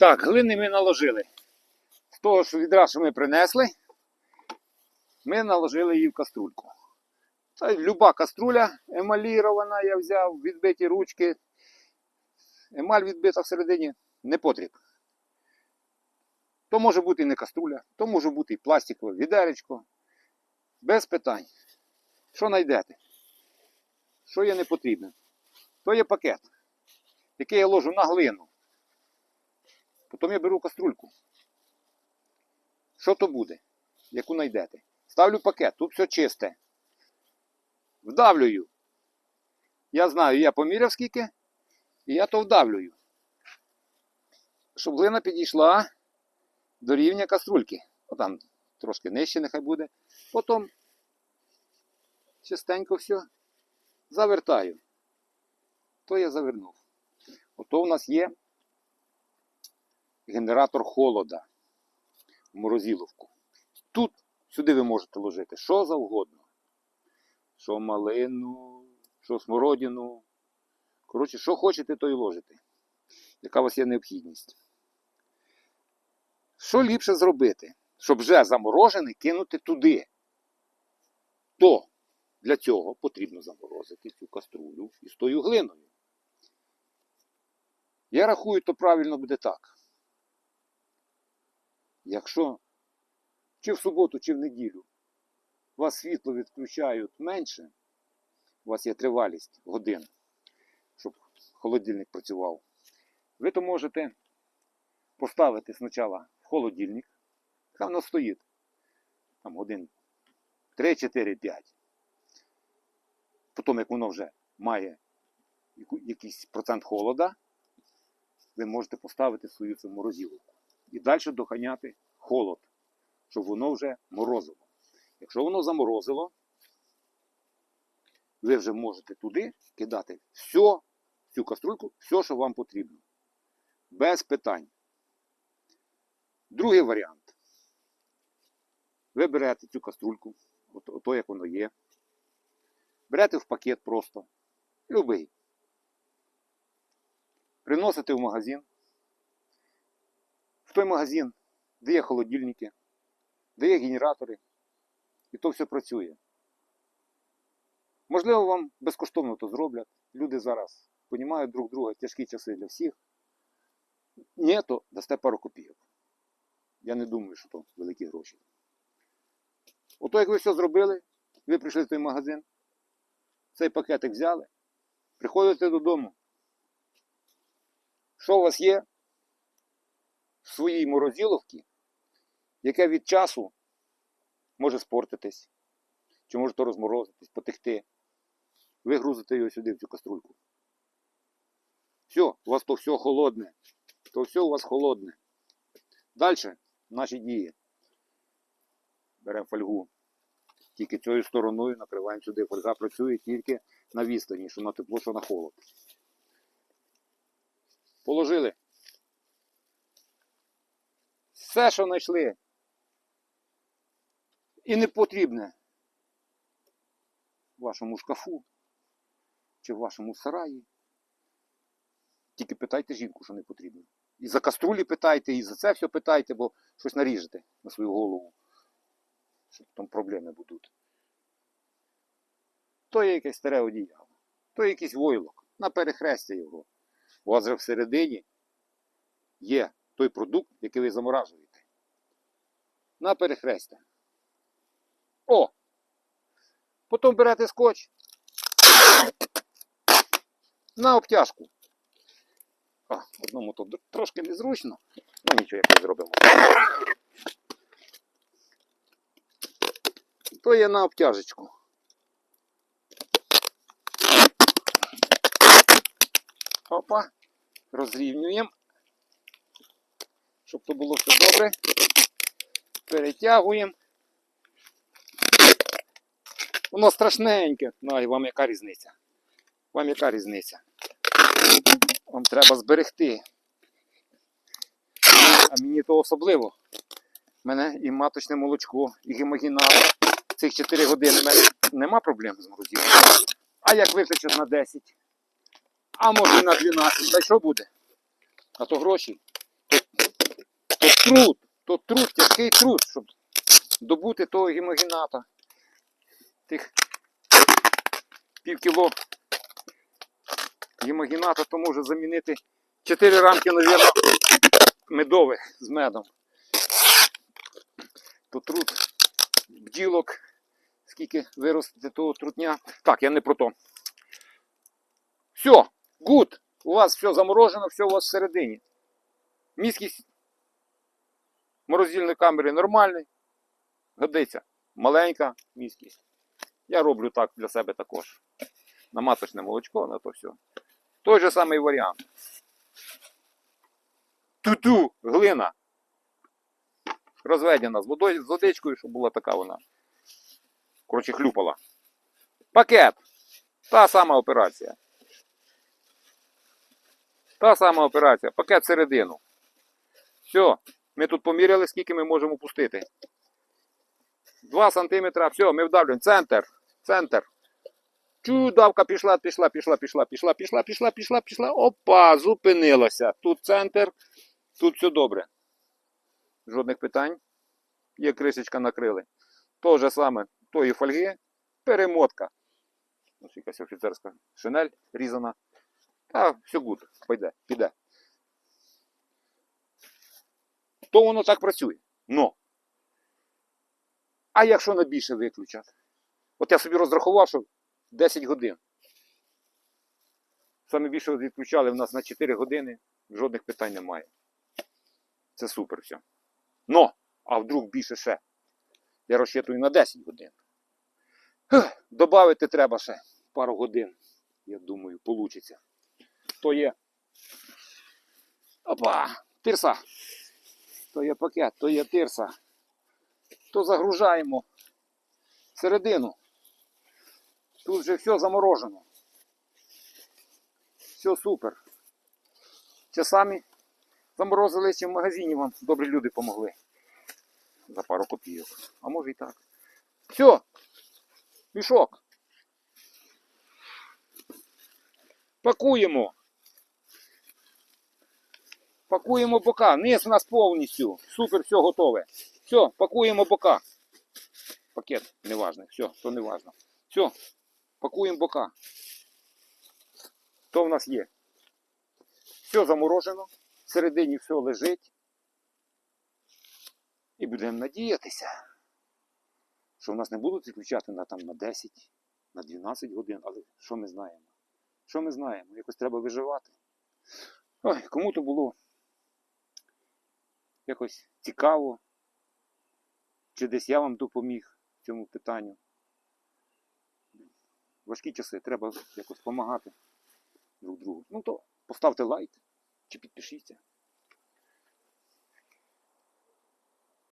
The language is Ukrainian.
Так, глини ми наложили. З того, що відра, що ми принесли, ми наложили її в каструльку. Це люба каструля емалірована, я взяв, відбиті ручки. Емаль відбита всередині не потрібно. То може бути і не каструля, то може бути і пластикове відеречко. Без питань. Що знайдете? Що є не потрібне? То є пакет, який я ложу на глину. Потім я беру каструльку. Що то буде? Яку знайдете? Ставлю пакет, тут все чисте. Вдавлюю. Я знаю, я поміряв скільки, і я то вдавлюю. Щоб глина підійшла до рівня каструльки. Отам трошки нижче нехай буде. Потім чистенько все завертаю. То я завернув. Ото у нас є генератор холода в морозиловку. Тут сюди ви можете ложити що завгодно. Що малину, що смородину. Коротше, що хочете, то й ложите. Яка у вас є необхідність. Що ліпше зробити? Щоб вже заморожене кинути туди. То для цього потрібно заморозити цю каструлю із тою глиною. Я рахую, то правильно буде так. Якщо чи в суботу, чи в неділю вас світло відключають менше, у вас є тривалість годин, щоб холодильник працював, ви то можете поставити спочатку в холодильник, хай воно стоїть там годин 3, 4, 5. Потім, як воно вже має якийсь процент холода, ви можете поставити свою цю морозиловку. І далі доганяти холод, щоб воно вже морозило. Якщо воно заморозило, ви вже можете туди кидати все, цю каструльку, все, що вам потрібно. Без питань. Другий варіант. Ви берете цю каструльку, ото як воно є. Берете в пакет просто. Любий. Приносите в магазин. В той магазин, де є холодильники, де є генератори, і то все працює. Можливо, вам безкоштовно то зроблять. Люди зараз понімають друг друга тяжкі часи для всіх. Ні, то дасте пару копійок. Я не думаю, що то великі гроші. Ото як ви все зробили, ви прийшли в той магазин, цей пакетик взяли, приходите додому. Що у вас є своїй морозиловці, яке від часу може спортитись, чи може то розморозитись, потекти. Ви грузите його сюди в цю каструльку. Все, у вас то все холодне. То все у вас холодне. Далі наші дії. Беремо фольгу. Тільки цією стороною накриваємо сюди. Фольга працює тільки на відстані, що на тепло, що на холод. Положили. Все, що знайшли. І не потрібне в вашому шкафу чи в вашому сараї. Тільки питайте жінку, що не потрібно. І за каструлі питайте, і за це все питайте, бо щось наріжете на свою голову. Що там проблеми будуть. То є якесь старе одіяло, то є якийсь войлок, на перехрестя його. У вас же всередині є той продукт, який ви заморажуєте. На перехрестя. О! Потім берете скотч. На обтяжку. А, одному то трошки незручно. Ну нічого, як ми зробимо. То є на обтяжечку. Опа. Розрівнюємо. Щоб то було все добре. Перетягуємо. Воно страшненьке. Ну, і вам яка різниця? Вам яка різниця? Вам треба зберегти. А мені то особливо. У мене і маточне молочко, і гемогінал. Цих 4 години мене нема проблем з морозилкою. А як виключиш на 10, а може і на 12, та що буде? А то гроші. То труд, то труд, тяжкий труд, щоб добути того гемогената. Тих пів кіло гемогената, то може замінити 4 рамки, мабуть, медових з медом. То труд бділок, скільки виростити того трутня. Так, я не про то. Все, гуд. У вас все заморожено, все у вас всередині. Міськість морозильної камери нормальний. Годиться. Маленька міськість. Я роблю так для себе також. На маточне молочко, на то все. Той же самий варіант. Ту-ту, глина. Розведена з водою, з водичкою, щоб була така вона. Коротше, хлюпала. Пакет. Та сама операція. Та сама операція. Пакет всередину. Все. Ми тут поміряли, скільки ми можемо пустити. 2 сантиметра. Все, ми вдавлюємо. Центр. Центр. Чу, давка пішла, пішла, пішла, пішла, пішла, пішла, пішла, пішла, пішла. Опа, зупинилася. Тут центр, тут все добре. Жодних питань. Є кришечка накрили. То же саме, тої фольги, перемотка. Ось якась офіцерська шинель різана. Та все гуд, пойде, піде. То воно так працює. Но. А якщо на більше виключать? От я собі розрахував, що 10 годин. Саме більше відключали в нас на 4 години, жодних питань немає. Це супер все. Но, а вдруг більше ще. Я розчитую на 10 годин. Добавити треба ще пару годин. Я думаю, получиться. То є. Опа! Тирса. То є пакет, то є тирса. То загружаємо середину. Тут вже все заморожено. Все супер. Це самі заморозили, чи в магазині вам добрі люди помогли. За пару копійок. А може і так. Все. Мішок. Пакуємо. Пакуємо бока. Низ у нас повністю. Супер, все готове. Все, пакуємо бока. Пакет неважний. Все, то не важно. Все, пакуємо бока. То в нас є. Все заморожено. Всередині все лежить. І будемо надіятися, що в нас не будуть відключати на, там, на 10, на 12 годин. Але що ми знаємо? Що ми знаємо? Якось треба виживати. Ой, кому то було якось цікаво, чи десь я вам допоміг цьому питанню. Важкі часи, треба якось допомагати друг другу. Ну то поставте лайк чи підпишіться.